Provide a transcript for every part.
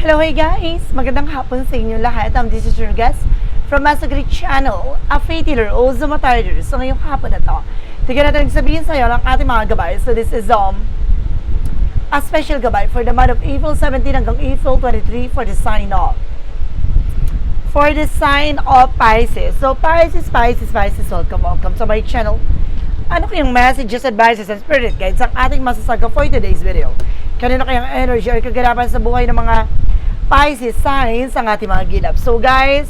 Hello, hey guys! Magandang hapon sa inyo lahat. Um, this is your guest from Masagri Channel, a faith healer o Zumatarder. So ngayong hapon na to, tignan natin sabihin sa iyo ng ating mga gabay. So this is um, a special gabay for the month of April 17 hanggang April 23 for the sign off. For the sign of Pisces. So Pisces, Pisces, Pisces, welcome, welcome to my channel. Ano kayong messages, advices, and spirit guides ang ating masasaga for today's video? Kanino kayang energy or kaganapan sa buhay ng mga Pisces signs ang ating mga gilap. So guys,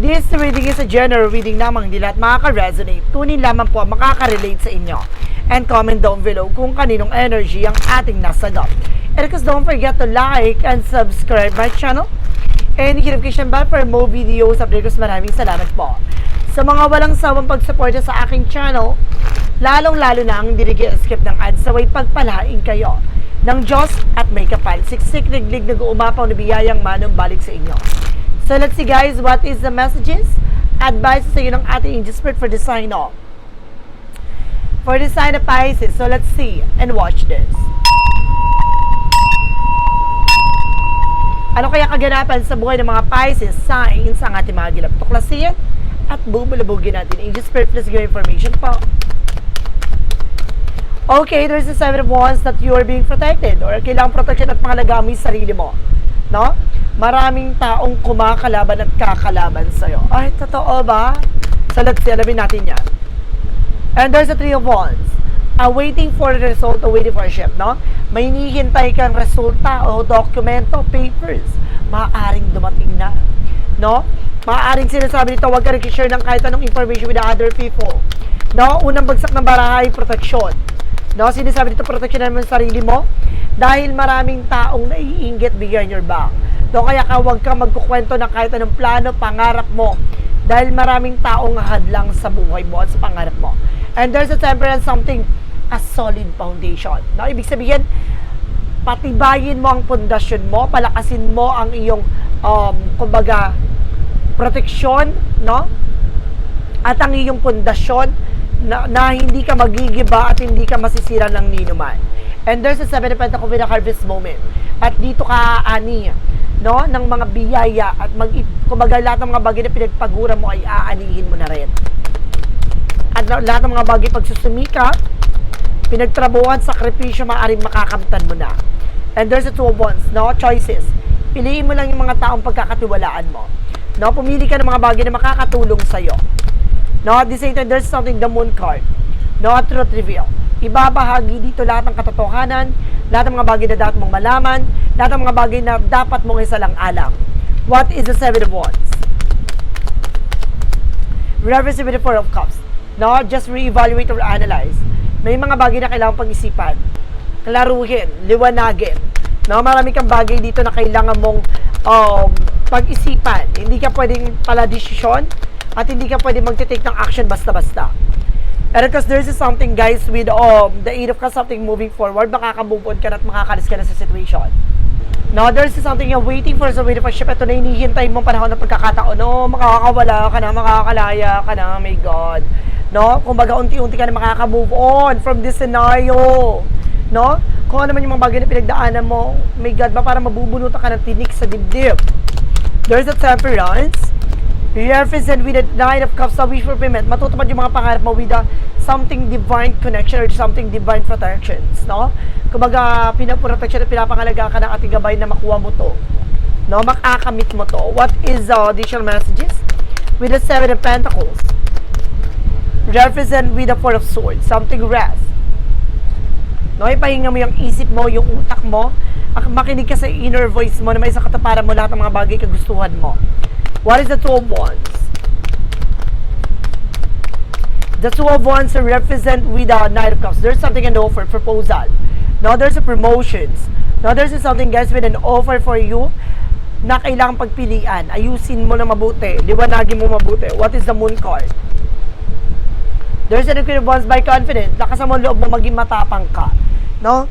this reading is a general reading lamang hindi lahat makaka-resonate. Tunin lamang po ang makaka-relate sa inyo. And comment down below kung kaninong energy ang ating nasagap. And of course, don't forget to like and subscribe my channel. And hit notification bell for more videos update. Maraming salamat po. Sa mga walang sawang pagsuporta sa aking channel, lalong-lalo na ang dirigi-skip ng ads sa way pagpalain kayo ng Diyos at may kapal. Siksik, liglig, nag-uumapaw na biyayang manong balik sa inyo. So let's see guys, what is the messages? Advice sa iyo ng ating angel spirit for the sign off. For the sign of Pisces. So let's see and watch this. Ano kaya kaganapan sa buhay ng mga Pisces signs ang ating mga gilap? Tuklasin at bubulabugin natin. Angel Spirit, please give information po. Okay, there's a seven of wands that you are being protected or kailangang protection at pangalagaan mo yung sarili mo. No? Maraming taong kumakalaban at kakalaban sa'yo. Ay, totoo ba? So let's see, alamin natin yan. And there's a three of wands. Uh, waiting for the result o waiting for a ship, no? May hinihintay kang resulta o dokumento, papers. Maaaring dumating na. No? Maaaring sinasabi nito, huwag ka nag-share ng kahit anong information with other people. No? Unang bagsak ng barahay, protection. No? Sinasabi dito, protection mo yung sarili mo dahil maraming taong naiinggit behind your back. No? Kaya ka huwag ka magkukwento ng kahit anong plano, pangarap mo dahil maraming taong hadlang sa buhay mo at sa pangarap mo. And there's a temperance something, a solid foundation. No? Ibig sabihin, patibayin mo ang pundasyon mo, palakasin mo ang iyong, um, kumbaga, proteksyon, no? At ang iyong pundasyon na, na hindi ka magigiba at hindi ka masisira ng ninuman. And there's a seven of pentacles with a harvest moment. At dito ka aani, no, ng mga biyaya at mag kumbaga lahat ng mga bagay na pinagpagura mo ay aanihin mo na rin. At la- lahat ng mga bagay pagsusumika, pinagtrabuhan, sakripisyo, maaaring makakamtan mo na. And there's a two of wands, no? Choices. Piliin mo lang yung mga taong pagkakatiwalaan mo. No? Pumili ka ng mga bagay na makakatulong sa'yo. No? At the same time, there's something, the moon card. No? Truth reveal. Ibabahagi dito lahat ng katotohanan, lahat ng mga bagay na dapat mong malaman, lahat ng mga bagay na dapat mong isalang alam. What is the seven of wands? Reverse with the four of cups. No? Just re-evaluate or analyze. May mga bagay na kailangan pag-isipan. Klaruhin, liwanagin. No? Marami kang bagay dito na kailangan mong um, pag-isipan. Hindi ka pwedeng pala desisyon at hindi ka pwedeng magte-take ng action basta-basta. And because there's something guys with um, the eight of something moving forward, makaka-move ka na at makakalis ka na sa situation. No, there's something you're waiting for sa waiting for ship. Ito na hinihintay mong panahon ng pagkakataon. No, makakawala ka na, makakalaya ka na, my God. No, kumbaga unti-unti ka na makaka-move on from this scenario. No, kung ano man yung mga bagay na pinagdaanan mo, my God, ba para mabubunutan ka ng tinik sa dibdib. There's a temperance. Represent with the Nine of Cups sa wish fulfillment. Matutupad yung mga pangarap mo with a something divine connection or something divine protections, no? Kumbaga, pinaprotection at pinapangalaga ka ng ating gabay na makuha mo to. No? Makakamit mo to. What is the additional messages? With the Seven of Pentacles. Represent with the Four of Swords. Something rest. No, ipahinga mo yung isip mo, yung utak mo. Ak- Makinig ka sa inner voice mo na may sa kataparan mo lahat ng mga bagay kagustuhan mo. What is the Two of Wands? The Two of Wands represent with the Knight of Cups. There's something in the offer, proposal. Now, there's a promotions. Now, there's something guys with an offer for you na kailangang pagpilian. Ayusin mo na mabuti. Liwanagin mo mabuti. What is the Moon card? There's an Queen of Wands by confidence. Lakas mo loob mo maging matapang ka. No?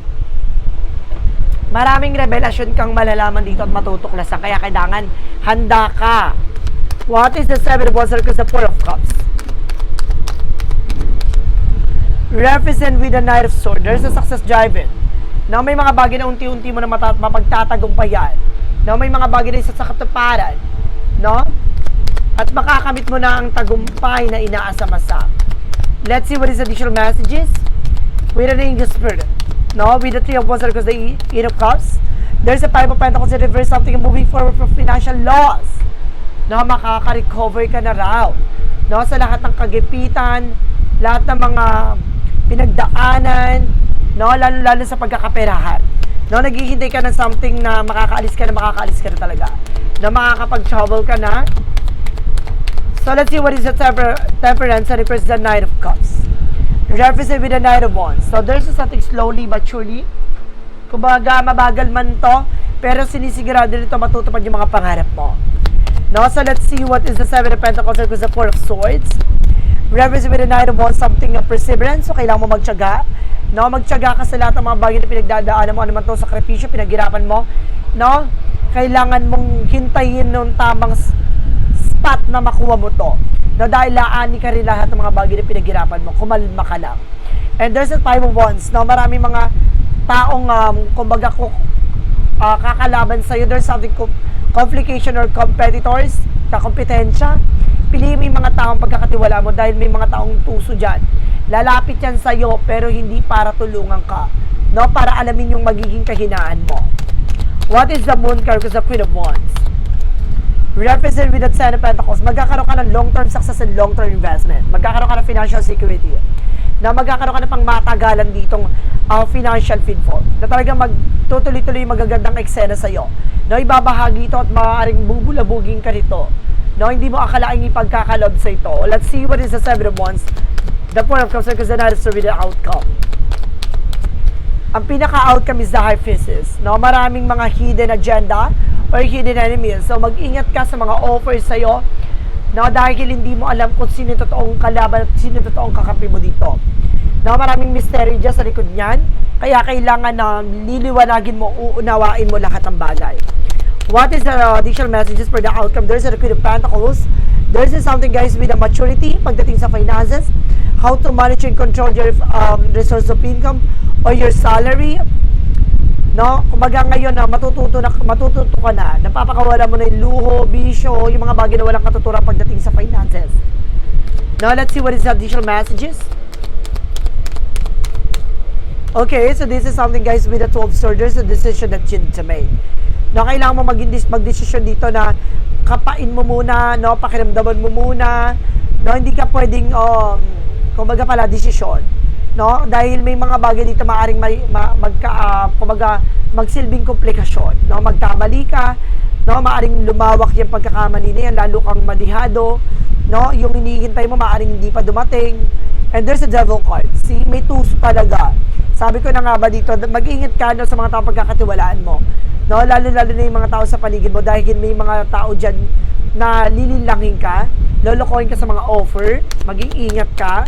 Maraming revelasyon kang malalaman dito at matutuklasan. Kaya kailangan handa ka. What is the Seven of Wands circles the Four of Cups? Represent with the Knight of Swords. There's a success driving. Na may mga bagay na unti-unti mo na mapagtatagumpayan. No, may mga bagay na isa sa katuparan. No? At makakamit mo na ang tagumpay na inaasam-asam. Let's see what is additional messages. With an angel spirit. No, with the three of wands because the eight of cups. There's a five of pentacles in reverse, something moving forward for financial loss. No, makaka-recover ka na raw. No, sa lahat ng kagipitan, lahat ng mga pinagdaanan, no, lalo-lalo sa pagkakaperahan. No, naghihintay ka ng something na makakaalis ka na makakaalis ka na talaga. Na makakapag-travel ka na. So let's see what is the temper temperance and represents the Knight of Cups. Represent with the Knight of Wands. So there's something slowly but surely. Kumbaga, mabagal man to, pero sinisigurado nito matutupad yung mga pangarap mo. No, so let's see what is the Seven of Pentacles and the Four of Swords. Represent with the Knight of Wands, something of perseverance. So, kailangan mo magtyaga. No, magtyaga ka sa lahat ng mga bagay na pinagdadaanan mo. Ano man to, sakripisyo, pinaghirapan mo. No, kailangan mong hintayin nung tamang spot na makuha mo to. No, dahil laani ka rin lahat ng mga bagay na pinaghirapan mo. Kumalma ka lang. And there's a five of wands. No, marami mga taong, um, kumbaga, ku- ah, kakalaban sa'yo. There's something com- complication or competitors, kakompetensya. Piliin mo yung mga taong pagkakatiwala mo dahil may mga taong tuso dyan. Lalapit yan sa'yo pero hindi para tulungan ka. No? Para alamin yung magiging kahinaan mo. What is the moon card? Because the queen of wands. Represent with the Ten of Pentacles, magkakaroon ka ng long-term success and long-term investment. Magkakaroon ka ng financial security. Na magkakaroon ka ng pang matagalan ditong uh, financial windfall. Na talagang magtutuloy-tuloy yung magagandang eksena sa'yo. No, ibabahagi ito at maaaring bubulabugin ka rito. No, hindi mo akalaing ipagkakalob sa ito. Let's see what is the Seven of Wands. The Four of Cups because the Knight of Swords with the outcome ang pinaka-outcome is the high physis. No? Maraming mga hidden agenda or hidden enemies. So, mag-ingat ka sa mga offers sa'yo no? dahil hindi mo alam kung sino yung totoong kalaban at sino yung totoong kakampi mo dito. No? Maraming mystery dyan sa likod niyan. Kaya kailangan na liliwanagin mo, uunawain mo lahat ng bagay. What is the uh, additional messages for the outcome? There's a Queen of Pentacles. There's something guys with a maturity pagdating sa finances. How to manage and control your um, resource of income or your salary. No? Kumbaga ngayon na matututo na matututo ka na, napapakawala mo na yung luho, bisyo, yung mga bagay na walang katuturan pagdating sa finances. Now let's see what is the additional messages. Okay, so this is something guys with the 12 swords, there's a decision that you need to make. No, kailangan mo maging magdesisyon dito na kapain mo muna, no, pakiramdaman mo muna, no, hindi ka pwedeng um, kumbaga pala desisyon, no? Dahil may mga bagay dito maaring may ma, magka ah, kumbaga magsilbing komplikasyon, no? Magkamali ka, no, maaring lumawak yung pagkakamali na yan, lalo kang madihado, no? Yung hinihintay mo maaring hindi pa dumating. And there's a devil card. See, may tuso talaga. Sabi ko na nga ba dito, mag-ingat ka no, sa mga tao pagkakatiwalaan mo. No, lalo-lalo na yung mga tao sa paligid mo dahil may mga tao dyan na lililangin ka, lolokohin ka sa mga offer, maging ingat ka.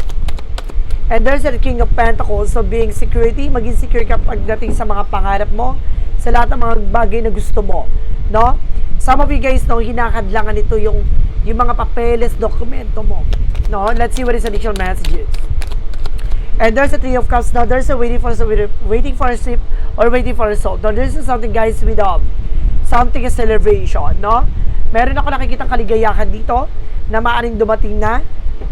And there's a King of Pentacles, so being security, maging secure ka pagdating sa mga pangarap mo, sa lahat ng mga bagay na gusto mo. No? Some of you guys, no, hinakadlangan ito yung, yung mga papeles, dokumento mo. No? Let's see what is additional messages. And there's a three of cups. Now there's a waiting for waiting for a sip or waiting for a result. Now there's something guys with um something a celebration, no? Meron ako nakikita kaligayahan dito na maaring dumating na.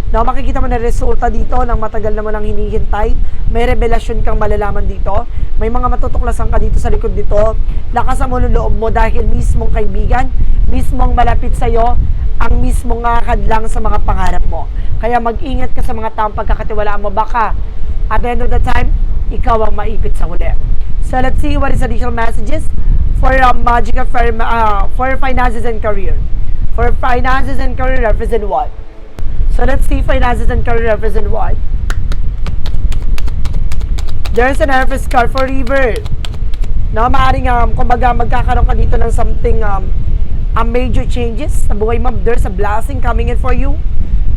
No, makikita mo na resulta dito ng matagal na mo nang hinihintay. May revelasyon kang malalaman dito. May mga matutuklasan ka dito sa likod dito. Lakasan mo ng loob mo dahil mismong kaibigan, mismong malapit sa'yo, ang mismong nakakadlang sa mga pangarap mo. Kaya mag-ingat ka sa mga taong pagkakatiwalaan mo. Baka, at the end of the time, ikaw ang maipit sa huli. So let's see what is additional messages for uh, magical for, uh, for finances and career. For finances and career, represent what? So let's see finances and career represent what? There's an Hermes card for river. No, maaaring um, kumbaga magkakaroon ka dito ng something um, a major changes sa buhay mo. There's a blessing coming in for you.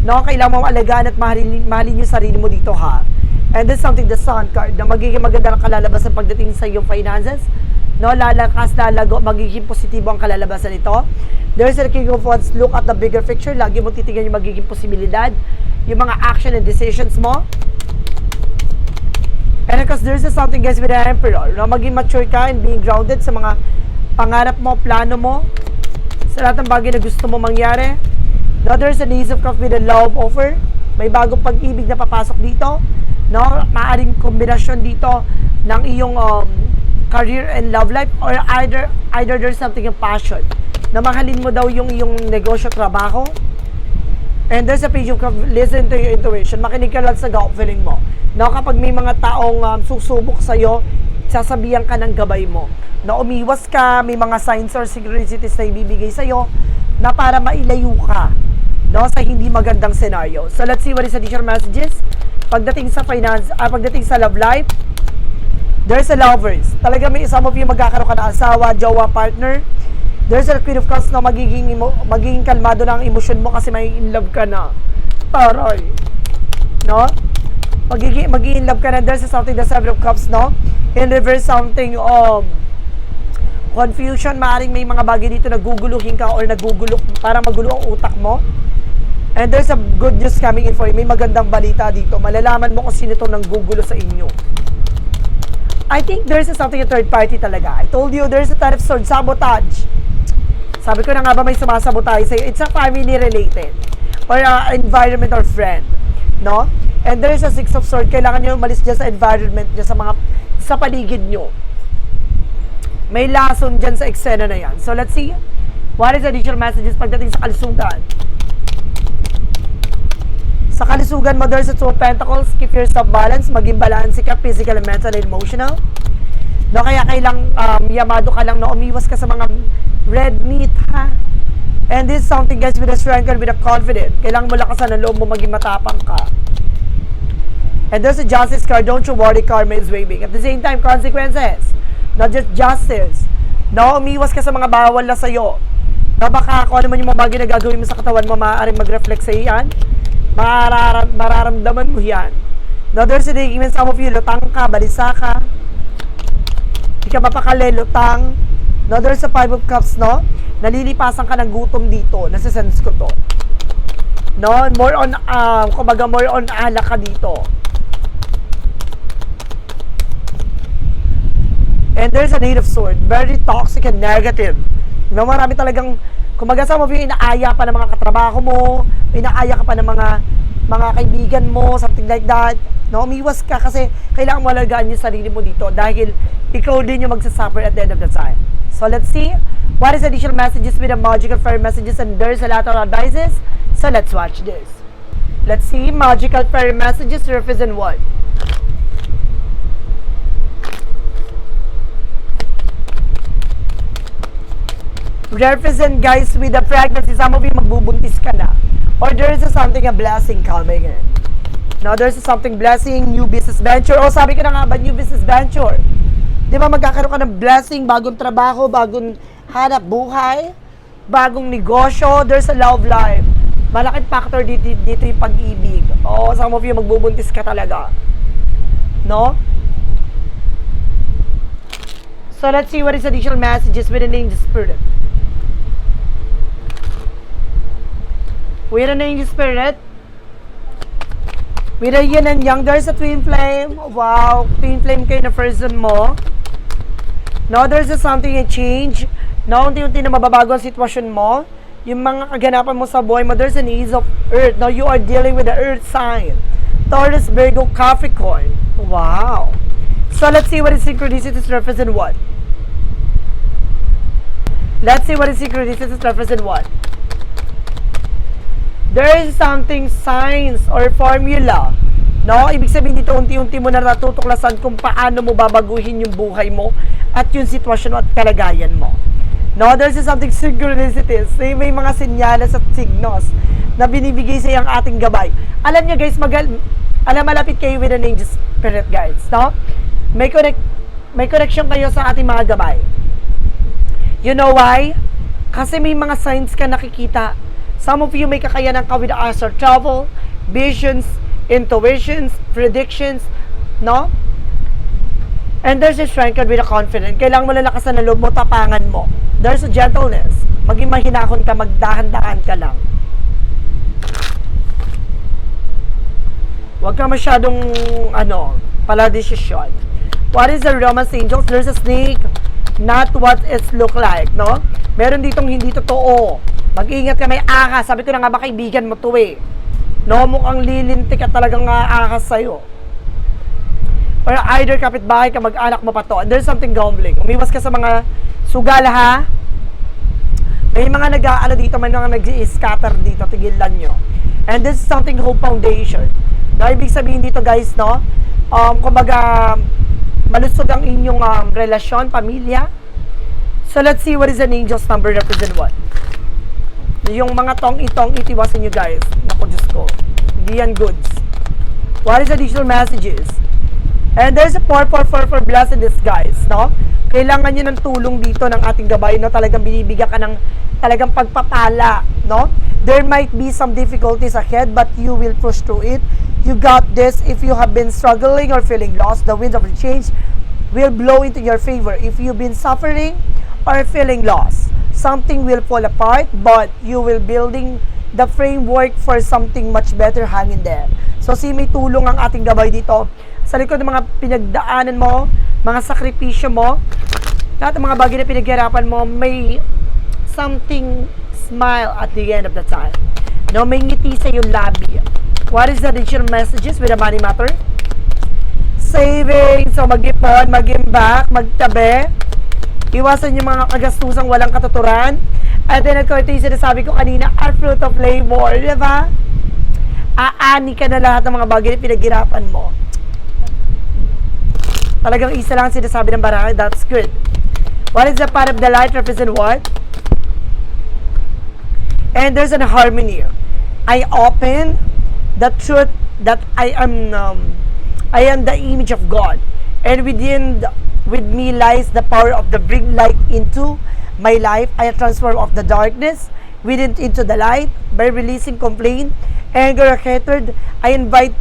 No, kailangan mo alagaan at mahalin, mahalin yung sarili mo dito ha. And there's something, the sun card, na magiging maganda ang kalalabasan pagdating sa iyong finances. No, lalakas, lalago, magiging positibo ang kalalabasan nito. There's a King of Wands, look at the bigger picture. Lagi mo titingnan yung magiging posibilidad, yung mga action and decisions mo. And because there's something guys with the Emperor, no, maging mature ka and being grounded sa mga pangarap mo, plano mo, sa lahat ng bagay na gusto mo mangyari. No, there's an ace of cups with a love offer. May bagong pag-ibig na papasok dito. No, maaring kombinasyon dito ng iyong um, career and love life or either either there's something in passion na mahalin mo daw yung iyong negosyo trabaho And there's a page cup, listen to your intuition. Makinig ka lang sa gut feeling mo. No, kapag may mga taong um, susubok sa'yo, sasabihan ka ng gabay mo. Na umiwas ka, may mga signs or synchronicities na ibibigay sa'yo na para mailayo ka no, sa hindi magandang scenario. So let's see what is additional messages. Pagdating sa finance, ah, pagdating sa love life, there's a lovers. Talaga may some of you magkakaroon ka ng asawa, jowa, partner. There's a queen of cups na magiging, magiging kalmado na ang emosyon mo kasi may in love ka na. Taray. No? Magiging, magiging in love ka na. There's something, the seven of cups, no? In reverse, something, um, confusion, maaaring may mga bagay dito naguguluhin ka or nagugulo, para magulo ang utak mo. And there's a good news coming in for you. May magandang balita dito. Malalaman mo kung sino itong nanggugulo sa inyo. I think there's a something a third party talaga. I told you, there's a type of sword, sabotage. Sabi ko na nga ba may sumasabotage sa'yo? It's a family related. Or uh, environment or friend. No? And there's a six of sword. Kailangan nyo umalis dyan sa environment nyo, sa mga, sa paligid nyo. May lason dyan sa eksena na yan. So let's see. What is additional messages pagdating sa kalusugan? Sa kalusugan mo, there's a two of pentacles. Keep yourself balanced. Maging balance ka, physical, mental, and emotional. No, kaya kailang um, yamado ka lang na umiwas ka sa mga red meat, ha? And this is something guys with a strength and with a confidence. Kailangan mo lakasan ang loob mo maging matapang ka. And there's a justice card. Don't you worry, karma is waving. At the same time, consequences. Not just justice. No, umiwas ka sa mga bawal na sa'yo. Na baka kung ano man yung mga bagay na gagawin mo sa katawan mo, maaaring mag-reflect sa yan. Mararam, mararamdaman mo yan. No, there's a day, even some of you, lutang ka, balisa ka. Hindi ka mapakali, lutang. No, there's a five of cups, no? Nalilipasan ka ng gutom dito. Nasa-sense ko to. No, more on, um, kumbaga more on ala ka dito. And there's an eight of sword. Very toxic and negative. No, marami talagang, kumbaga sa mo, inaaya pa ng mga katrabaho mo, inaaya ka pa ng mga mga kaibigan mo, something like that. No, umiwas ka kasi kailangan mo alagaan yung sarili mo dito dahil ikaw din yung magsasuffer at the end of the time. So let's see what is additional messages with the magical fairy messages and there's a of advices. So let's watch this. Let's see magical fairy messages represent what? Represent guys with a pregnancy. Some of you magbubuntis ka na. Or there is something, a blessing coming in. Now, there's something blessing, new business venture. O sabi ko na nga ba, new business venture. Di ba magkakaroon ka ng blessing, bagong trabaho, bagong hanap buhay, bagong negosyo, there's a love life. Malaking factor dito, dito yung pag-ibig. O, some of you magbubuntis ka talaga. No? So, let's see what is additional messages with an angel spirit. With an angel spirit, with a yin and yang, there's a twin flame. Wow, twin flame kayo na person mo. No, there's a something a change. No, unti-unti na mababago ang sitwasyon mo. Yung mga kaganapan mo sa buhay mo, there's an ease of earth. Now, you are dealing with the earth sign. Taurus, Virgo, Capricorn. Wow. So, let's see what is synchronicities represent what. Let's see what is synchronicities represent what. There is something science or formula. No? Ibig sabihin dito, unti-unti mo na natutuklasan kung paano mo babaguhin yung buhay mo at yung sitwasyon at kalagayan mo. No, there's something synchronicities. May, may mga senyales at signos na binibigay sa iyang ating gabay. Alam niyo guys, magal alam malapit kayo with an angel spirit guides, no? May connect may connection kayo sa ating mga gabay. You know why? Kasi may mga signs ka nakikita. Some of you may kakayanan ka with astral travel, visions, intuitions, predictions, no? And there's a strength with a confidence. Kailangan mo lalakasan ng loob mo, tapangan mo. There's a gentleness. Maging mahinahon ka, magdahan-dahan ka lang. Huwag ka masyadong, ano, pala desisyon. What is the romance angels? There's a snake. not what it look like, no? Meron ditong hindi totoo. Mag-ingat ka, may ahas. Sabi ko na nga ba, kaibigan mo to eh. No, mukhang lilintik at talagang ahas sa'yo. Or either kapitbahay ka, mag-anak mo pa to. There's something gambling. Umiwas ka sa mga sugal, ha? May mga nag-aano dito, may mga nag-scatter dito, tigilan nyo. And this is something Hope Foundation. Na ibig sabihin dito guys, no? Um, kumbaga, malusog ang inyong um, relasyon, pamilya. So let's see what is an angel's number represent what? Yung mga tong itong itiwasan nyo guys. Naku, Diyos ko. Hindi yan goods. What is additional messages? And there's a 444 for blessedness, guys, no? Kailangan nyo ng tulong dito ng ating gabay, no? Talagang binibigyan ka ng talagang pagpapala, no? There might be some difficulties ahead, but you will push through it. You got this. If you have been struggling or feeling lost, the wind of change will blow into your favor. If you've been suffering or feeling lost, something will fall apart, but you will building the framework for something much better hanging there. So, si may tulong ang ating gabay dito sa likod ng mga pinagdaanan mo, mga sakripisyo mo, lahat ng mga bagay na pinaghirapan mo, may something smile at the end of the time. No, may ngiti sa iyong labi. What is the additional messages with the money matter? Saving, so mag-ipon, mag-imbak, magtabi. Iwasan yung mga kagastusang walang katuturan. At then, ito ito yung sinasabi ko kanina, are fruit of labor, di ba? Aani ka na lahat ng mga bagay na pinaghirapan mo. Talagang isa lang ang sinasabi ng barangay, that's good. What is the part of the light represent what? And there's an harmony. I open the truth that I am um, I am the image of God. And within the, with me lies the power of the bring light into my life. I transform of the darkness within into the light by releasing complaint, anger, hatred. I invite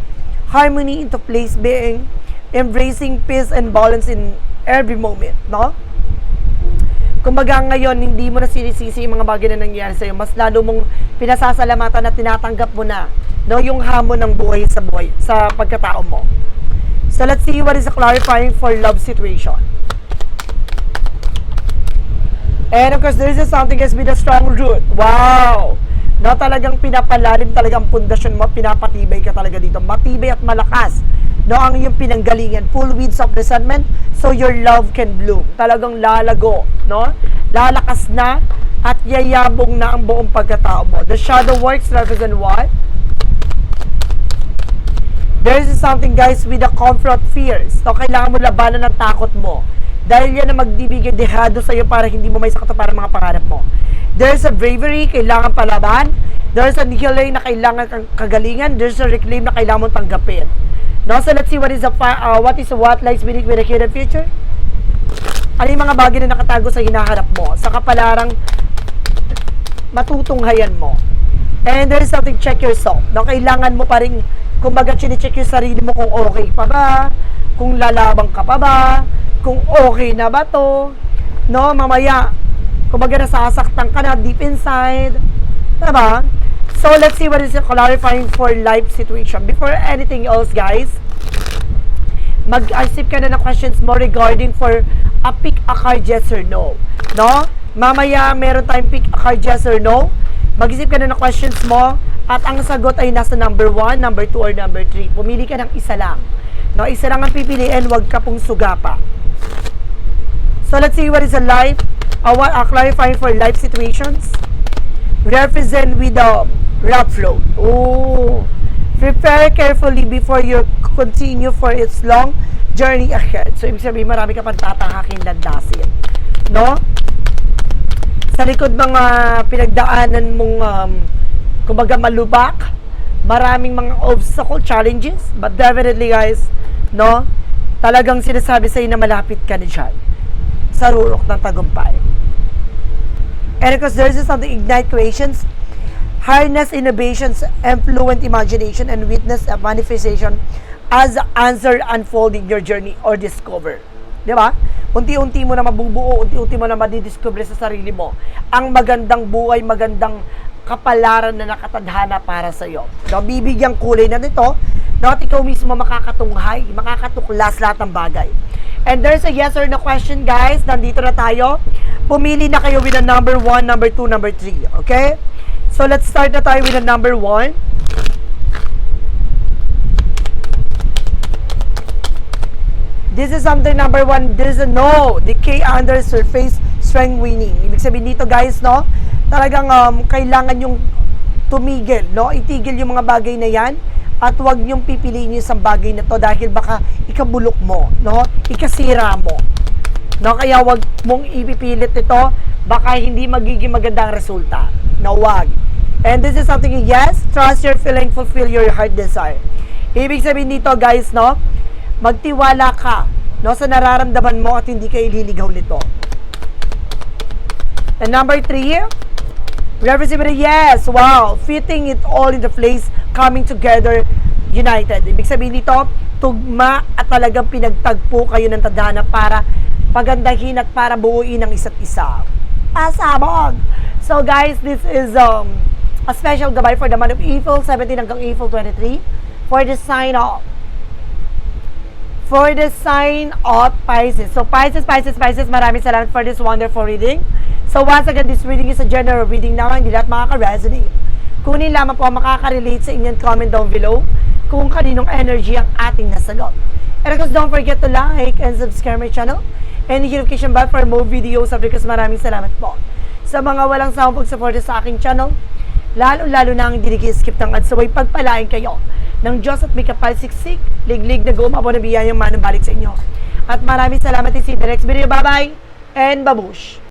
harmony into place being embracing peace and balance in every moment, no? Kumbaga ngayon, hindi mo na sinisisi yung mga bagay na nangyayari sa'yo. Mas lalo mong pinasasalamatan at tinatanggap mo na no, yung hamon ng buhay sa buhay, sa pagkatao mo. So let's see what is clarifying for love situation. And of course, there is something has been a strong root. Wow! No, talagang pinapalalim talagang pundasyon mo, pinapatibay ka talaga dito. Matibay at malakas. No, ang iyong pinanggalingan. Full weeds of resentment, so your love can bloom. Talagang lalago, no? Lalakas na at yayabong na ang buong pagkatao mo. The shadow works represent what? There is something guys with the confront fears. So, kailangan mo labanan ng takot mo. Dahil yan ang magbibigay dehado sa'yo para hindi mo may sakata para mga pangarap mo. There's a bravery, kailangan palaban. There's a healing na kailangan kang kagalingan. There's a reclaim na kailangan mong tanggapin. No? So, let's see what is the, uh, what is what lies beneath with the hidden future? Ano yung mga bagay na nakatago sa hinaharap mo? Sa kapalarang matutunghayan mo. And there is something, check yourself. No, kailangan mo pa rin, kumbaga, check yung sarili mo kung okay pa ba, kung lalabang ka pa ba, kung okay na ba to. No, mamaya, kumbaga, nasasaktan ka na deep inside. Diba? So, let's see what is clarifying for life situation. Before anything else, guys, mag-isip ka na ng questions mo regarding for a pick a card yes or no. No? Mamaya meron tayong pick a card yes or no. Mag-isip ka na ng questions mo at ang sagot ay nasa number 1, number 2, or number 3. Pumili ka ng isa lang. No, isa lang ang pipiliin, wag ka pong sugapa. So let's see what is a life, uh, what, uh, clarifying for life situations. Represent with the rough flow. Oh. Prepare carefully before you continue for its long journey ahead. So, ibig sabihin, marami ka pang tatahakin landasin. No? Sa likod mga pinagdaanan mong, um, kumbaga, malubak, maraming mga obstacle, challenges, but definitely, guys, no? Talagang sinasabi sa'yo na malapit ka na dyan sa rurok ng tagumpay. And because there's something ignite creations, harness innovations, influence imagination, and witness a manifestation as the answer unfold in your journey or discover. Di ba? Unti-unti mo na mabubuo, unti-unti mo na madidiscover sa sarili mo. Ang magandang buhay, magandang kapalaran na nakatadhana para sa iyo. So, bibigyan kulay na nito No, at ikaw mismo makakatunghay, makakatuklas lahat ng bagay. And there's a yes or no question, guys. Nandito na tayo. Pumili na kayo with the number 1, number 2, number 3. Okay? So, let's start na tayo with the number 1. This is something number one. This is a no. Decay under surface strength winning. Ibig sabihin dito guys, no? Talagang um, kailangan yung tumigil, no? Itigil yung mga bagay na yan at huwag niyong pipiliin yung isang bagay na to dahil baka ikabulok mo, no? Ikasira mo. No, kaya wag mong ipipilit ito, baka hindi magiging magandang resulta. No, wag. And this is something, yes, trust your feeling, fulfill your heart desire. Ibig sabihin dito, guys, no, magtiwala ka, no, sa nararamdaman mo at hindi ka ililigaw nito. And number three, reversibility, yes, wow, fitting it all in the place, coming together, united. Ibig sabihin dito, tugma at talagang pinagtagpo kayo ng tadhana para pagandahin at para buuin ang isa't isa. Pasabog! So guys, this is um, a special gabay for the month of April 17 hanggang April 23 for the sign of for the sign of Pisces. So Pisces, Pisces, Pisces, maraming salamat for this wonderful reading. So once again, this reading is a general reading na hindi lahat makaka-resonate. Kunin lamang po ang makaka-relate sa inyong comment down below kung kaninong energy ang ating nasagot. And of course, don't forget to like and subscribe my channel and the notification bell for more videos of because maraming salamat po. Sa mga walang sawang pagsuporta sa aking channel, lalo-lalo na ang hindi skip ng ads, sabay pagpalain kayo ng Diyos at may kapal siksik, liglig na gumabo na biyayang manong balik sa inyo. At maraming salamat si next video. Bye-bye and babush!